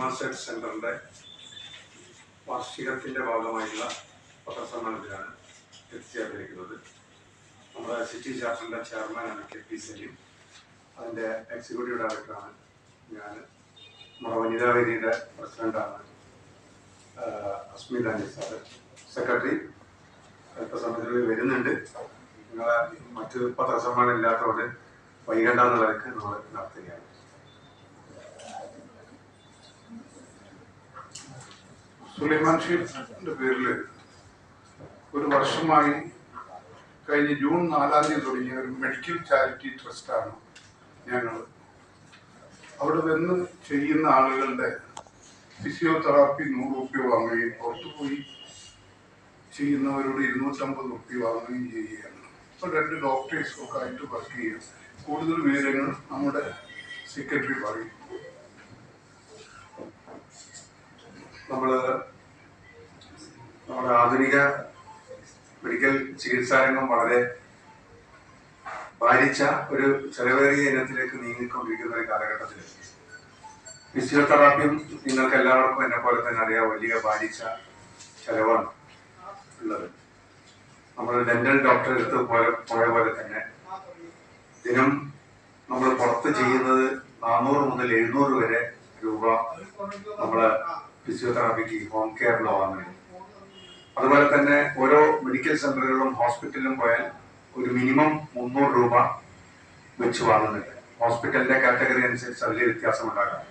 ഡിമാസ്റ്റേഡ് സെന്ററിന്റെ വാർഷികത്തിന്റെ ഭാഗമായിട്ടുള്ള പത്രസമ്മേളനത്തിലാണ് എത്തിച്ചേർന്നിരിക്കുന്നത് നമ്മുടെ സിറ്റി ചാപ്റ്ററിന്റെ ചെയർമാനാണ് കെ പി സലീം. അതിന്റെ എക്സിക്യൂട്ടീവ് ഡയറക്ടറാണ് ഞാൻ. നമ്മുടെ വനിതാ വേദിയുടെ പ്രസിഡന്റാണ് അസ്മിത നിസാർ സെക്രട്ടറി അല്പസമയത്തിൽ വരുന്നുണ്ട്. നിങ്ങളെ മറ്റ് പത്രസമ്മേളനം ഇല്ലാത്തതുകൊണ്ട് വൈകണ്ടെന്നുള്ളവർക്ക് നമ്മൾ നടത്തുകയാണ്. സുലൈമാൻ ഷീഫിന്റെ പേരിൽ ഒരു വർഷമായി കഴിഞ്ഞ ജൂൺ നാലാം തീയതി തുടങ്ങിയ ഒരു മെഡിക്കൽ ചാരിറ്റി ട്രസ്റ്റാണ് ഞങ്ങൾ അവിടെ വന്ന് ചെയ്യുന്ന ആളുകളുടെ ഫിസിയോതെറാപ്പി നൂറ് റുപ്യ വാങ്ങുകയും പുറത്തു പോയി ചെയ്യുന്നവരോട് ഇരുന്നൂറ്റമ്പത് റുപ്യ വാങ്ങുകയും ചെയ്യുകയാണ്. ഇപ്പൊ രണ്ട് ഡോക്ടേഴ്സ് ഒക്കെ ആയിട്ട് വർക്ക് ചെയ്യുക കൂടുതൽ വിവരങ്ങൾ നമ്മുടെ സെക്രട്ടറി പറയും. നമ്മൾ നമ്മുടെ ആധുനിക മെഡിക്കൽ ചികിത്സാരംഗം വളരെ ഭാരിച്ച ഒരു ചെലവേറിയ ഇനത്തിലേക്ക് നീങ്ങിക്കൊണ്ടിരിക്കുന്ന ഒരു കാലഘട്ടത്തിൽ ഫിസിയോതെറാപ്പിയും നിങ്ങൾക്ക് എല്ലാവർക്കും എന്നെ പോലെ തന്നെ അറിയാം വലിയ ഭാരിച്ച ചെലവാണ് ഉള്ളത്. നമ്മൾ ഡെന്റൽ ഡോക്ടറെ അടുത്ത് പോയ പോയ പോലെ തന്നെ ദിനം നമ്മൾ പുറത്ത് ചെയ്യുന്നത് നാനൂറ് മുതൽ എഴുന്നൂറ് വരെ രൂപ നമ്മൾ ഫിസിയോതെറാപ്പിക്ക് ഹോം കെയറിലോ വാങ്ങുന്നത് അതുപോലെ തന്നെ ഓരോ മെഡിക്കൽ സെന്ററുകളിലും ഹോസ്പിറ്റലിലും പോയാൽ ഒരു മിനിമം മുന്നൂറ് രൂപ വെച്ച് വാങ്ങുന്നുണ്ട്. ഹോസ്പിറ്റലിന്റെ കാറ്റഗറി അനുസരിച്ച് വലിയ വ്യത്യാസമുണ്ടാകാം.